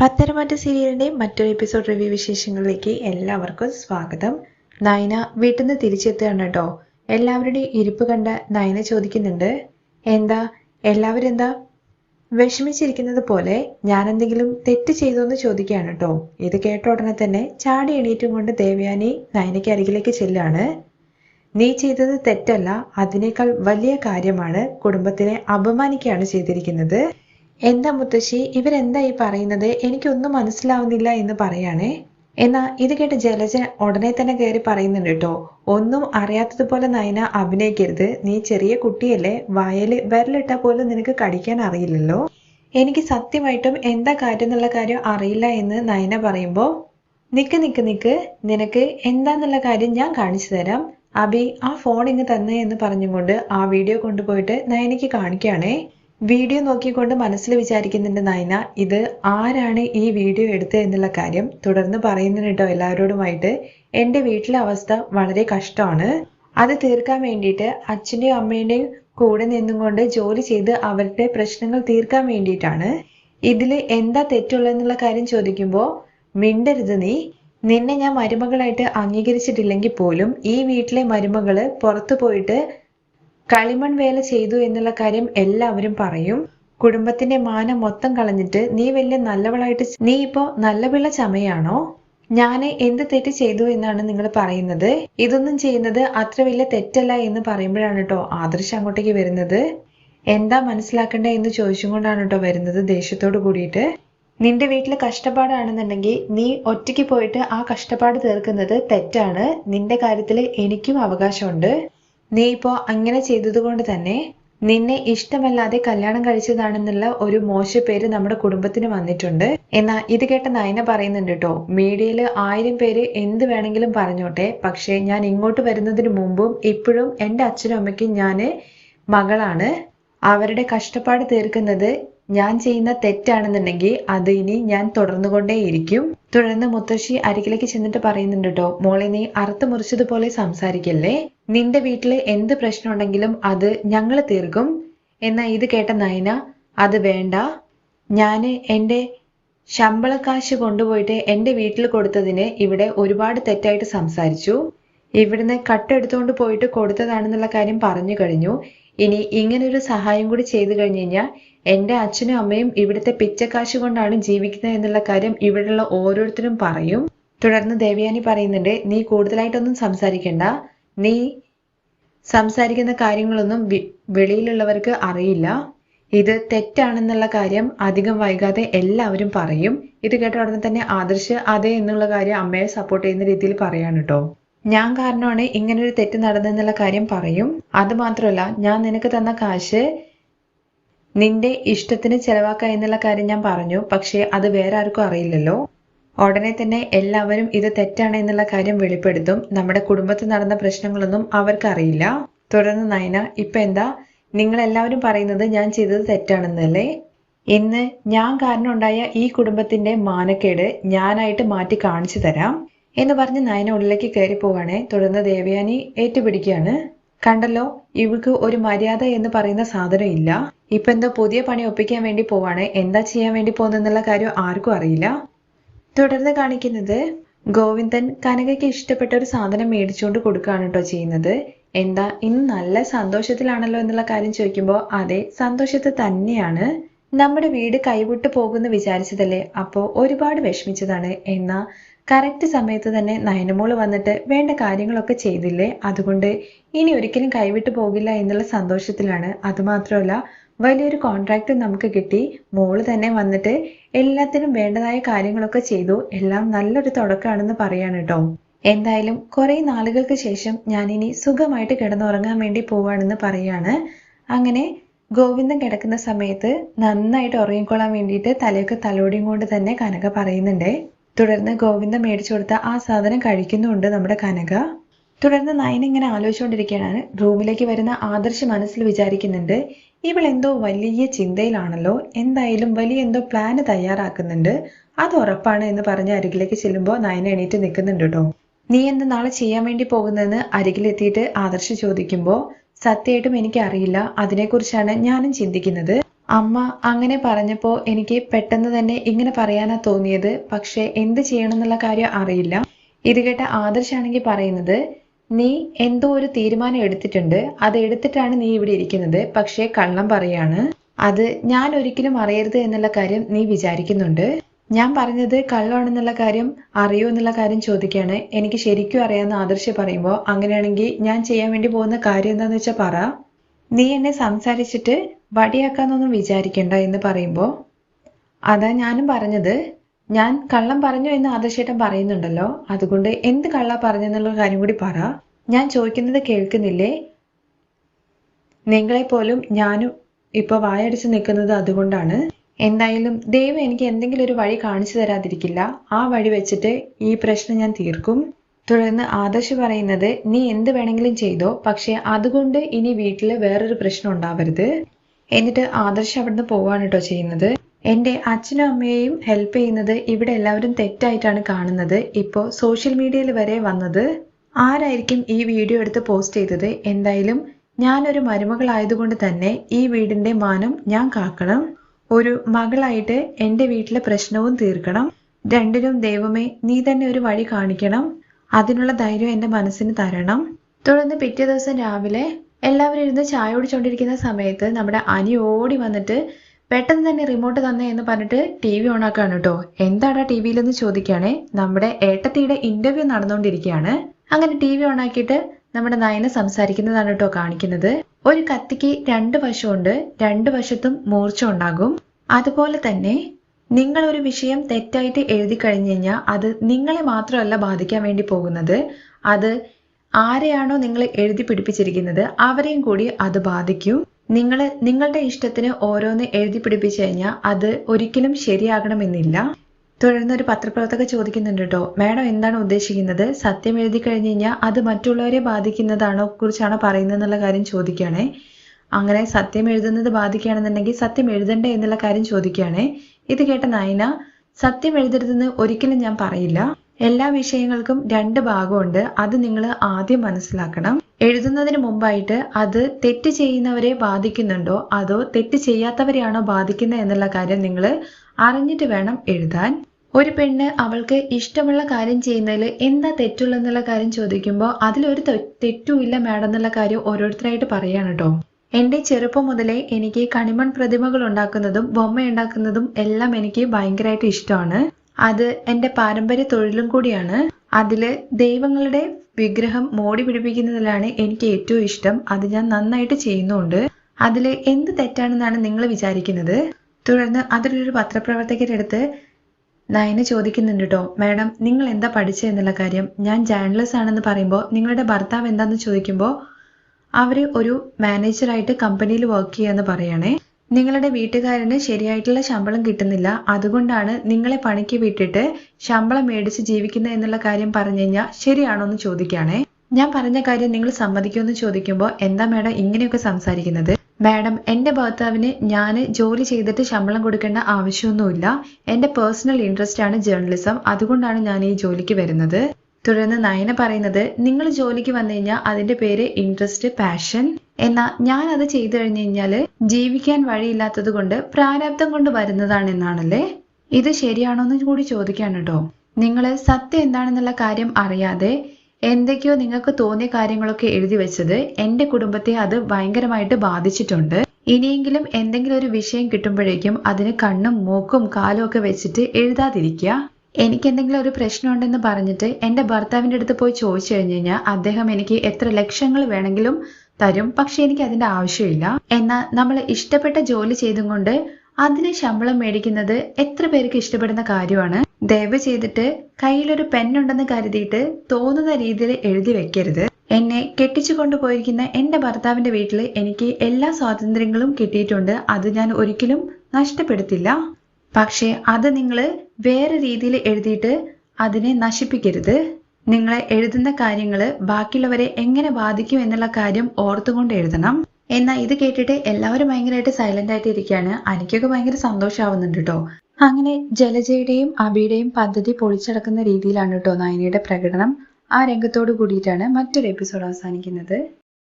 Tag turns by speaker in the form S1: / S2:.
S1: പത്തരമാറ്റ സീരിയലിന്റെ മറ്റൊരു episode review വിശേഷങ്ങളിലേക്ക് എല്ലാവർക്കും സ്വാഗതം. നയന വീട്ടിൽ നിന്ന് തിരിച്ചെത്തുകയാണ് കേട്ടോ. എല്ലാവരുടെയും ഇരിപ്പ് കണ്ട നയന ചോദിക്കുന്നുണ്ട് എന്താ? എല്ലാവരും എന്താ വിഷമിച്ചിരിക്കുന്നത് പോലെ ഞാൻ എന്തെങ്കിലും തെറ്റ് ചെയ്തോ എന്ന് ചോദിക്കുകയാണ് കേട്ടോ. ഇത് കേട്ട ഉടനെ തന്നെ ചാടി എണീറ്റും കൊണ്ട് ദേവയാനി നയനയ്ക്ക് അരികിലേക്ക് ചെല്ലാണ്. നീ ചെയ്തത് തെറ്റല്ല അതിനേക്കാൾ വലിയ കാര്യമാണ് കുടുംബത്തിനെ അപമാനിക്കുകയാണ് ചെയ്തിരിക്കുന്നത്. എന്താ മുത്തശ്ശി ഇവരെന്താ ഈ പറയുന്നത്? എനിക്കൊന്നും മനസ്സിലാവുന്നില്ല എന്ന് പറയാണേ. എന്നാ ഇത് കേട്ട് ജലജ ഉടനെ തന്നെ കയറി പറയുന്നുണ്ട് കേട്ടോ. ഒന്നും അറിയാത്തതുപോലെ നയന അഭിനയിക്കരുത്. നീ ചെറിയ കുട്ടിയല്ലേ വയൽ വിരലിട്ടാ പോലും നിനക്ക് കടിക്കാൻ അറിയില്ലല്ലോ. എനിക്ക് സത്യമായിട്ടും എന്താ കാര്യം എന്നുള്ള കാര്യം അറിയില്ല എന്ന് നയന പറയുമ്പോ നിക്ക് നിക്ക് നിക്ക് നിനക്ക് എന്താന്നുള്ള കാര്യം ഞാൻ കാണിച്ചു തരാം. അബി ആ ഫോൺ ഇങ്ങ് തന്നെ എന്ന് പറഞ്ഞുകൊണ്ട് ആ വീഡിയോ കൊണ്ടുപോയിട്ട് നയനയ്ക്ക് കാണിക്കുകയാണേ. വീഡിയോ നോക്കിക്കൊണ്ട് മനസ്സിൽ വിചാരിക്കുന്നുണ്ട് നയന ഇത് ആരാണ് ഈ വീഡിയോ എടുത്തത് എന്നുള്ള കാര്യം തുടർന്ന് പറയുന്നുണ്ട് കേട്ടോ എല്ലാവരോടുമായിട്ട്. എന്റെ വീട്ടിലെ അവസ്ഥ വളരെ കഷ്ടമാണ്. അത് തീർക്കാൻ വേണ്ടിയിട്ട് അച്ഛന്റെയും അമ്മേന്റെയും കൂടെ നിന്നുകൊണ്ട് ജോലി ചെയ്ത് അവരുടെ പ്രശ്നങ്ങൾ തീർക്കാൻ വേണ്ടിയിട്ടാണ്. ഇതിൽ എന്താ തെറ്റുള്ളതെന്നുള്ള കാര്യം ചോദിക്കുമ്പോൾ മിണ്ടരുത് നീ. നിന്നെ ഞാൻ മരുമകളായിട്ട് അംഗീകരിച്ചിട്ടില്ലെങ്കിൽ പോലും ഈ വീട്ടിലെ മരുമകൾ പുറത്തു പോയിട്ട് കളിമൺ വേല ചെയ്തു എന്നുള്ള കാര്യം എല്ലാവരും പറയും. കുടുംബത്തിന്റെ മാനം മൊത്തം കളഞ്ഞിട്ട് നീ വലിയ നല്ലവളായിട്ട് നീ ഇപ്പോ നല്ല പിള്ള ചമയാണോ? ഞാൻ എന്ത് തെറ്റ് ചെയ്തു എന്നാണ് നിങ്ങൾ പറയുന്നത്? ഇതൊന്നും ചെയ്യുന്നത് അത്ര വലിയ തെറ്റല്ല എന്ന് പറയുമ്പോഴാണ് കേട്ടോ ആദർശ് അങ്ങോട്ടേക്ക് വരുന്നത്. എന്താ മനസ്സിലാക്കണ്ടേ എന്ന് ചോദിച്ചും കൊണ്ടാണ് കേട്ടോ വരുന്നത് ദേഷ്യത്തോട് കൂടിയിട്ട്. നിന്റെ വീട്ടിൽ കഷ്ടപ്പാടാണെന്നുണ്ടെങ്കിൽ നീ ഒറ്റയ്ക്ക് പോയിട്ട് ആ കഷ്ടപ്പാട് തീർക്കുന്നത് തെറ്റാണ്. നിന്റെ കാര്യത്തിൽ എനിക്കും അവകാശമുണ്ട്. നീ ഇപ്പോ അങ്ങനെ ചെയ്തതുകൊണ്ട് തന്നെ നിന്നെ ഇഷ്ടമല്ലാതെ കല്യാണം കഴിച്ചതാണെന്നുള്ള ഒരു മോശ പേര് നമ്മുടെ കുടുംബത്തിന് വന്നിട്ടുണ്ട്. എന്നാ ഇത് കേട്ട നയന പറയുന്നുണ്ട് കേട്ടോ മീഡിയയിൽ ആയിരം പേര് എന്ത് വേണമെങ്കിലും പറഞ്ഞോട്ടെ പക്ഷേ ഞാൻ ഇങ്ങോട്ട് വരുന്നതിന് മുമ്പും ഇപ്പോഴും എന്റെ അച്ഛനും അമ്മയ്ക്കും ഞാൻ മകളാണ്. അവരുടെ കഷ്ടപ്പാട് തീർക്കുന്നത് ഞാൻ ചെയ്യുന്ന തെറ്റാണെന്നുണ്ടെങ്കിൽ അത് ഇനി ഞാൻ തുടർന്നുകൊണ്ടേയിരിക്കും. തുടർന്ന് മുത്തശ്ശി അരികിലേക്ക് ചെന്നിട്ട് പറയുന്നുണ്ട് കേട്ടോ മോളെ നീ അറുത്ത് മുറിച്ചതുപോലെ സംസാരിക്കല്ലേ? നിന്റെ വീട്ടിൽ എന്ത് പ്രശ്നം ഉണ്ടെങ്കിലും അത് ഞങ്ങൾ തീർക്കും. എന്നാ ഇത് കേട്ട നയന അത് വേണ്ട. ഞാൻ എന്റെ ശമ്പളക്കാശ് കൊണ്ടുപോയിട്ട് എന്റെ വീട്ടിൽ കൊടുത്തതിന് ഇവിടെ ഒരുപാട് തെറ്റായിട്ട് സംസാരിച്ചു. ഇവിടുന്ന് കട്ടെടുത്തുകൊണ്ട് പോയിട്ട് കൊടുത്തതാണെന്നുള്ള കാര്യം പറഞ്ഞു കഴിഞ്ഞു. ഇനി ഇങ്ങനൊരു സഹായം കൂടി ചെയ്തു കഴിഞ്ഞു കഴിഞ്ഞാൽ എന്റെ അച്ഛനും അമ്മയും ഇവിടുത്തെ പിച്ചക്കാശ് കൊണ്ടാണ് ജീവിക്കുന്നത് എന്നുള്ള കാര്യം ഇവിടെയുള്ള ഓരോരുത്തരും പറയും. തുടർന്ന് ദേവയാനി പറയുന്നുണ്ട് നീ കൂടുതലായിട്ടൊന്നും സംസാരിക്കണ്ട. നീ സംസാരിക്കുന്ന കാര്യങ്ങളൊന്നും വെളിയിലുള്ളവർക്ക് അറിയില്ല. ഇത് തെറ്റാണെന്നുള്ള കാര്യം അധികം വൈകാതെ എല്ലാവരും പറയും. ഇത് കേട്ട ഉടനെ തന്നെ ആദർശ് അതെ എന്നുള്ള കാര്യം അമ്മയെ സപ്പോർട്ട് ചെയ്യുന്ന രീതിയിൽ പറയാണ് കേട്ടോ ഞാൻ കാരണമാണ് ഇങ്ങനൊരു തെറ്റ് നടന്നെന്നുള്ള കാര്യം പറയും. അത് മാത്രമല്ല ഞാൻ നിനക്ക് തന്ന കാശ് നിന്റെ ഇഷ്ടത്തിന് ചെലവാക്ക എന്നുള്ള കാര്യം ഞാൻ പറഞ്ഞു. പക്ഷേ അത് വേറെ ആർക്കും അറിയില്ലല്ലോ. ഉടനെ തന്നെ എല്ലാവരും ഇത് തെറ്റാണ് എന്നുള്ള കാര്യം വെളിപ്പെടുത്തും. നമ്മുടെ കുടുംബത്തിൽ നടന്ന പ്രശ്നങ്ങളൊന്നും അവർക്കറിയില്ല. തുടർന്ന് നയന ഇപ്പൊ എന്താ? നിങ്ങൾ എല്ലാവരും പറയുന്നത് ഞാൻ ചെയ്തത് തെറ്റാണെന്നല്ലേ? ഇന്ന് ഞാൻ കാരണം ഉണ്ടായ ഈ കുടുംബത്തിന്റെ മാനക്കേട് ഞാനായിട്ട് മാറ്റി കാണിച്ചു തരാം എന്ന് പറഞ്ഞ് നയന ഉള്ളിലേക്ക് കയറി പോവാണേ തുടർന്ന് ദേവയാനി ഏറ്റുപിടിക്കുകയാണ്. കണ്ടല്ലോ ഇവൾക്ക് ഒരു മര്യാദ എന്ന് പറയുന്ന സാധനം ഇല്ല. ഇപ്പൊ എന്തോ പുതിയ പണി ഒപ്പിക്കാൻ വേണ്ടി പോവാണ്. എന്താ ചെയ്യാൻ വേണ്ടി പോകുന്നെന്നുള്ള കാര്യം ആർക്കും അറിയില്ല. തുടർന്ന് കാണിക്കുന്നത് ഗോവിന്ദൻ കനകയ്ക്ക് ഇഷ്ടപ്പെട്ട ഒരു സാധനം മേടിച്ചുകൊണ്ട് കൊടുക്കുകയാണ് കേട്ടോ ചെയ്യുന്നത്. എന്താ ഇന്ന് നല്ല സന്തോഷത്തിലാണല്ലോ എന്നുള്ള കാര്യം ചോദിക്കുമ്പോൾ അതെ സന്തോഷത്തിൽ തന്നെയാണ്. നമ്മുടെ വീട് കൈവിട്ടു പോകുമെന്ന് വിചാരിച്ചതല്ലേ? അപ്പോൾ ഒരുപാട് വിഷമിച്ചതാണ്. എന്നാ കറക്റ്റ് സമയത്ത് തന്നെ നയനമോൾ വന്നിട്ട് വേണ്ട കാര്യങ്ങളൊക്കെ ചെയ്തില്ലേ? അതുകൊണ്ട് ഇനി ഒരിക്കലും കൈവിട്ടു പോകില്ല എന്നുള്ള സന്തോഷത്തിലാണ്. അതുമാത്രമല്ല വലിയൊരു കോൺട്രാക്ട് നമുക്ക് കിട്ടി. മോൾ തന്നെ വന്നിട്ട് എല്ലാത്തിനും വേണ്ടതായ കാര്യങ്ങളൊക്കെ ചെയ്തു. എല്ലാം നല്ലൊരു തുടക്കമാണെന്ന് പറയാണ് കേട്ടോ എന്തായാലും കുറെ നാളുകൾക്ക് ശേഷം ഞാൻ ഇനി സുഖമായിട്ട് കിടന്നുറങ്ങാൻ വേണ്ടി പോവാണെന്ന് പറയാണ്. അങ്ങനെ ഗോവിന്ദൻ കിടക്കുന്ന സമയത്ത് നന്നായിട്ട് ഉറങ്ങിക്കൊള്ളാൻ വേണ്ടിയിട്ട് തലയൊക്കെ തലോടിയും കൊണ്ട് തന്നെ കനക പറയുന്നുണ്ടേ. തുടർന്ന് ഗോവിന്ദ മേടിച്ചു കൊടുത്ത ആ സാധനം കഴിക്കുന്നുണ്ട് നമ്മുടെ കനക. തുടർന്ന് നയൻ ഇങ്ങനെ ആലോചിച്ചുകൊണ്ടിരിക്കുകയാണ്. റൂമിലേക്ക് വരുന്ന ആദർശ് മനസ്സിൽ വിചാരിക്കുന്നുണ്ട് ഇവൾ എന്തോ വലിയ ചിന്തയിലാണല്ലോ. എന്തായാലും വലിയ എന്തോ പ്ലാന് തയ്യാറാക്കുന്നുണ്ട്. അത് ഉറപ്പാണ് എന്ന് പറഞ്ഞ് അരികിലേക്ക് ചെല്ലുമ്പോൾ നയൻ എണീറ്റ് നിൽക്കുന്നുണ്ട് കേട്ടോ നീ എന്ത് നാളെ ചെയ്യാൻ വേണ്ടി പോകുന്നതെന്ന് അരികിലെത്തിയിട്ട് ആദർശ് ചോദിക്കുമ്പോൾ സത്യമായിട്ടും എനിക്കറിയില്ല. അതിനെക്കുറിച്ചാണ് ഞാനും ചിന്തിക്കുന്നത്. അമ്മ അങ്ങനെ പറഞ്ഞപ്പോൾ എനിക്ക് പെട്ടെന്ന് തന്നെ ഇങ്ങനെ പറയാനാ തോന്നിയത്. പക്ഷെ എന്ത് ചെയ്യണം എന്നുള്ള കാര്യം അറിയില്ല. ഇത് കേട്ട ആദർശാണെങ്കിൽ പറയുന്നത് നീ എന്തോ ഒരു തീരുമാനം എടുത്തിട്ടുണ്ട്. അത് എടുത്തിട്ടാണ് നീ ഇവിടെ ഇരിക്കുന്നത്. പക്ഷേ കള്ളം പറയാണ്. അത് ഞാൻ ഒരിക്കലും അറിയരുത് എന്നുള്ള കാര്യം നീ വിചാരിക്കുന്നുണ്ട്. ഞാൻ പറഞ്ഞത് കള്ളമാണെന്നുള്ള കാര്യം അറിയോ എന്നുള്ള കാര്യം ചോദിക്കുകയാണ് എനിക്ക് ശരിക്കും അറിയാമെന്ന് ആദർശ് പറയുമ്പോൾ അങ്ങനെയാണെങ്കിൽ ഞാൻ ചെയ്യാൻ വേണ്ടി പോകുന്ന കാര്യം എന്താണെന്ന് വെച്ചാൽ പറ. നീ എന്നെ സംസാരിച്ചിട്ട് വടിയാക്കാന്നൊന്നും വിചാരിക്കണ്ട എന്ന് പറയുമ്പോൾ അതാ ഞാനും പറഞ്ഞത് ഞാൻ കള്ളം പറഞ്ഞു എന്ന് ആദർശേട്ടൻ പറയുന്നുണ്ടല്ലോ അതുകൊണ്ട് എന്ത് കള്ള പറഞ്ഞെന്നുള്ള കാര്യം കൂടി പറ. ഞാൻ ചോദിക്കുന്നത് കേൾക്കുന്നില്ലേ? നിങ്ങളെ പോലും ഞാനും ഇപ്പൊ വായടിച്ച് നിൽക്കുന്നത് അതുകൊണ്ടാണ്. എന്തായാലും ദൈവം എനിക്ക് എന്തെങ്കിലും ഒരു വഴി കാണിച്ചു തരാതിരിക്കില്ല. ആ വഴി വെച്ചിട്ട് ഈ പ്രശ്നം ഞാൻ തീർക്കും. തുടർന്ന് ആദർശ് പറയുന്നത് നീ എന്ത് വേണമെങ്കിലും ചെയ്തോ പക്ഷെ അതുകൊണ്ട് ഇനി വീട്ടിൽ വേറൊരു പ്രശ്നം ഉണ്ടാവരുത്. എന്നിട്ട് ആദർശ് അവിടുന്ന് പോവാണ് കേട്ടോ ചെയ്യുന്നത്. എന്റെ അച്ഛനും അമ്മയെയും ഹെൽപ്പ് ചെയ്യുന്നത് ഇവിടെ എല്ലാവരും തെറ്റായിട്ടാണ് കാണുന്നത്. ഇപ്പോൾ സോഷ്യൽ മീഡിയയിൽ വരെ വന്നത് ആരായിരിക്കും ഈ വീഡിയോ എടുത്ത് പോസ്റ്റ് ചെയ്തത്? എന്തായാലും ഞാനൊരു മരുമകളായതുകൊണ്ട് തന്നെ ഈ വീടിന്റെ മാനം ഞാൻ കാക്കണം. ഒരു മകളായിട്ട് എന്റെ വീട്ടിലെ പ്രശ്നവും തീർക്കണം. രണ്ടിനും ദൈവമേ നീ തന്നെ ഒരു വഴി കാണിക്കണം. അതിനുള്ള ധൈര്യം എന്റെ മനസ്സിന് തരണം. തുടർന്ന് പിറ്റേ ദിവസം രാവിലെ എല്ലാവരും ഇരുന്ന് ചായ കുടിച്ചുകൊണ്ടിരിക്കുന്ന സമയത്ത് നമ്മുടെ അനി ഓടി വന്നിട്ട് പെട്ടെന്ന് തന്നെ റിമോട്ട് തന്നെ എന്ന് പറഞ്ഞിട്ട് ടി വി ഓൺ ആക്കാണ് കേട്ടോ എന്താടാ ടി വിയിലെന്ന് ചോദിക്കുകയാണെ നമ്മുടെ ഏട്ടത്തിയുടെ ഇന്റർവ്യൂ നടന്നുകൊണ്ടിരിക്കുകയാണ് അങ്ങനെ ടി വി ഓൺ ആക്കിയിട്ട് നമ്മുടെ നയന സംസാരിക്കുന്നതാണ് കേട്ടോ കാണിക്കുന്നത്. ഒരു കത്തിക്ക് രണ്ട് വശമുണ്ട്. രണ്ട് വശത്തും മൂർച്ച ഉണ്ടാകും. അതുപോലെ തന്നെ നിങ്ങൾ ഒരു വിഷയം തെറ്റായിട്ട് എഴുതി കഴിഞ്ഞു കഴിഞ്ഞാൽ അത് നിങ്ങളെ മാത്രമല്ല ബാധിക്കാൻ വേണ്ടി പോകുന്നത്. അത് ആരെയാണോ നിങ്ങൾ എഴുതി പിടിപ്പിച്ചിരിക്കുന്നത് അവരെയും കൂടി അത് ബാധിക്കും. നിങ്ങൾ നിങ്ങളുടെ ഇഷ്ടത്തിന് ഓരോന്ന് എഴുതി പിടിപ്പിച്ചു കഴിഞ്ഞാൽ അത് ഒരിക്കലും ശരിയാകണമെന്നില്ല. തുടർന്ന് ഒരു പത്രപ്രവർത്തക ചോദിക്കുന്നുണ്ട് കേട്ടോ മാഡം എന്താണ് ഉദ്ദേശിക്കുന്നത്? സത്യം എഴുതി കഴിഞ്ഞു കഴിഞ്ഞാൽ അത് മറ്റുള്ളവരെ ബാധിക്കുന്നതാണോ കുറിച്ചാണോ പറയുന്നത് എന്നുള്ള കാര്യം ചോദിക്കുകയാണേ. അങ്ങനെ സത്യം എഴുതുന്നത് ബാധിക്കുകയാണെന്നുണ്ടെങ്കിൽ സത്യം എഴുതണ്ടേ എന്നുള്ള കാര്യം ചോദിക്കുകയാണേ. ഇത് കേട്ട നയന സത്യം എഴുതരുതെന്ന് ഒരിക്കലും ഞാൻ പറയില്ല. എല്ലാ വിഷയങ്ങൾക്കും രണ്ട് ഭാഗമുണ്ട്. അത് നിങ്ങൾ ആദ്യം മനസ്സിലാക്കണം. എഴുതുന്നതിന് മുമ്പായിട്ട് അത് തെറ്റ് ചെയ്യുന്നവരെ ബാധിക്കുന്നുണ്ടോ? അതോ തെറ്റ് ചെയ്യാത്തവരെയാണോ ബാധിക്കുന്നത് എന്നുള്ള കാര്യം നിങ്ങൾ അറിഞ്ഞിട്ട് വേണം എഴുതാൻ. ഒരു പെണ്ണ് അവൾക്ക് ഇഷ്ടമുള്ള കാര്യം ചെയ്യുന്നതിൽ എന്താ തെറ്റുള്ളെന്നുള്ള കാര്യം ചോദിക്കുമ്പോൾ അതിലൊരു തെറ്റുമില്ല മാഡം എന്നുള്ള കാര്യം ഓരോരുത്തരായിട്ട് പറയാണ് കേട്ടോ എന്റെ ചെറുപ്പം മുതലേ എനിക്ക് കണിമൺ പ്രതിമകൾ ഉണ്ടാക്കുന്നതും ബൊമ്മ ഉണ്ടാക്കുന്നതും എല്ലാം എനിക്ക് ഭയങ്കരമായിട്ട് ഇഷ്ടമാണ്. അത് എന്റെ പാരമ്പര്യ തൊഴിലും കൂടിയാണ്. അതിൽ ദൈവങ്ങളുടെ വിഗ്രഹം മോടി പിടിപ്പിക്കുന്നതിലാണ് എനിക്ക് ഏറ്റവും ഇഷ്ടം. അത് ഞാൻ നന്നായിട്ട് ചെയ്യുന്നുണ്ട്. അതിൽ എന്ത് തെറ്റാണെന്നാണ് നിങ്ങൾ വിചാരിക്കുന്നത്? തുടർന്ന് അതിലൊരു പത്രപ്രവർത്തകരുടെ അടുത്ത് നയന ചോദിക്കുന്നുണ്ട് കേട്ടോ മാഡം നിങ്ങൾ എന്താ പഠിച്ചത് എന്നുള്ള കാര്യം. ഞാൻ ജേണലിസ്റ്റ് ആണെന്ന് പറയുമ്പോൾ നിങ്ങളുടെ ഭർത്താവ് എന്താന്ന് ചോദിക്കുമ്പോൾ അവർ ഒരു മാനേജറായിട്ട് കമ്പനിയിൽ വർക്ക് ചെയ്യാന്ന് പറയണേ. നിങ്ങളുടെ വീട്ടുകാരന് ശരിയായിട്ടുള്ള ശമ്പളം കിട്ടുന്നില്ല. അതുകൊണ്ടാണ് നിങ്ങളെ പണിക്ക് വിട്ടിട്ട് ശമ്പളം മേടിച്ച് ജീവിക്കുന്നത് എന്നുള്ള കാര്യം പറഞ്ഞു കഴിഞ്ഞാൽ ശരിയാണോ എന്ന് ചോദിക്കുകയാണേ. ഞാൻ പറഞ്ഞ കാര്യം നിങ്ങൾ സമ്മതിക്കുമെന്ന് ചോദിക്കുമ്പോൾ എന്താ മേഡം ഇങ്ങനെയൊക്കെ സംസാരിക്കുന്നത്? മാഡം എന്റെ ഭർത്താവിന് ഞാൻ ജോലി ചെയ്തിട്ട് ശമ്പളം കൊടുക്കേണ്ട ആവശ്യമൊന്നുമില്ല. എന്റെ പേഴ്സണൽ ഇൻട്രസ്റ്റ് ആണ് ജേർണലിസം അതുകൊണ്ടാണ് ഞാൻ ഈ ജോലിക്ക് വരുന്നത്. തുടർന്ന് നയന പറയുന്നത് നിങ്ങൾ ജോലിക്ക് വന്നു കഴിഞ്ഞാൽ അതിന്റെ പേര് ഇൻട്രസ്റ്റ് പാഷൻ എന്നാ ഞാൻ അത് ചെയ്തു കഴിഞ്ഞു കഴിഞ്ഞാൽ ജീവിക്കാൻ വഴിയില്ലാത്തത് കൊണ്ട് പ്രാരാബ്ദം കൊണ്ട് വരുന്നതാണ് എന്നാണല്ലേ? ഇത് ശരിയാണോ എന്ന് കൂടി ചോദിക്കാണ് കേട്ടോ നിങ്ങൾ സത്യം എന്താണെന്നുള്ള കാര്യം അറിയാതെ എന്തൊക്കെയോ നിങ്ങൾക്ക് തോന്നിയ കാര്യങ്ങളൊക്കെ എഴുതി വെച്ചത് എന്റെ കുടുംബത്തെ അത് ഭയങ്കരമായിട്ട് ബാധിച്ചിട്ടുണ്ട്. ഇനിയെങ്കിലും എന്തെങ്കിലും ഒരു വിഷയം കിട്ടുമ്പോഴേക്കും അതിന് കണ്ണും മൂക്കും കാലും ഒക്കെ വെച്ചിട്ട് എഴുതാതിരിക്കുക. എനിക്ക് എന്തെങ്കിലും ഒരു പ്രശ്നമുണ്ടെന്ന് പറഞ്ഞിട്ട് എന്റെ ഭർത്താവിന്റെ അടുത്ത് പോയി ചോദിച്ചു കഴിഞ്ഞു കഴിഞ്ഞാൽ അദ്ദേഹം എനിക്ക് എത്ര ലക്ഷങ്ങൾ വേണമെങ്കിലും തരും. പക്ഷെ എനിക്ക് അതിന്റെ ആവശ്യമില്ല. എന്നാൽ നമ്മൾ ഇഷ്ടപ്പെട്ട ജോലി ചെയ്തും കൊണ്ട് അതിന് ശമ്പളം മേടിക്കുന്നത് എത്ര പേർക്ക് ഇഷ്ടപ്പെടുന്ന കാര്യമാണ്. ദയവ് ചെയ്തിട്ട് കയ്യിലൊരു പെന്നുണ്ടെന്ന് കരുതിയിട്ട് തോന്നുന്ന രീതിയിൽ എഴുതി വെക്കരുത്. എന്നെ കെട്ടിച്ചു കൊണ്ടുപോയിരിക്കുന്ന എന്റെ ഭർത്താവിന്റെ വീട്ടിൽ എനിക്ക് എല്ലാ സ്വാതന്ത്ര്യങ്ങളും കിട്ടിയിട്ടുണ്ട്. അത് ഞാൻ ഒരിക്കലും നഷ്ടപ്പെടുത്തില്ല. പക്ഷേ അത് നിങ്ങൾ വേറെ രീതിയിൽ എഴുതിയിട്ട് അതിനെ നശിപ്പിക്കരുത്. നിങ്ങൾ എഴുതുന്ന കാര്യങ്ങൾ ബാക്കിയുള്ളവരെ എങ്ങനെ ബാധിക്കും എന്നുള്ള കാര്യം ഓർത്തുകൊണ്ട് എഴുതണം. എന്നാൽ ഇത് കേട്ടിട്ട് എല്ലാവരും ഭയങ്കരമായിട്ട് സൈലന്റ് ആയിട്ട് ഇരിക്കുകയാണ്. എനിക്കൊക്കെ ഭയങ്കര സന്തോഷമാവുന്നുണ്ട് കേട്ടോ. അങ്ങനെ ജലജയുടെയും അബിയുടെയും പദ്ധതി പൊളിച്ചടക്കുന്ന രീതിയിലാണ് കേട്ടോ നയനയുടെ പ്രകടനം. ആ രംഗത്തോട് കൂടിയിട്ടാണ് മറ്റൊരു എപ്പിസോഡ് അവസാനിക്കുന്നത്.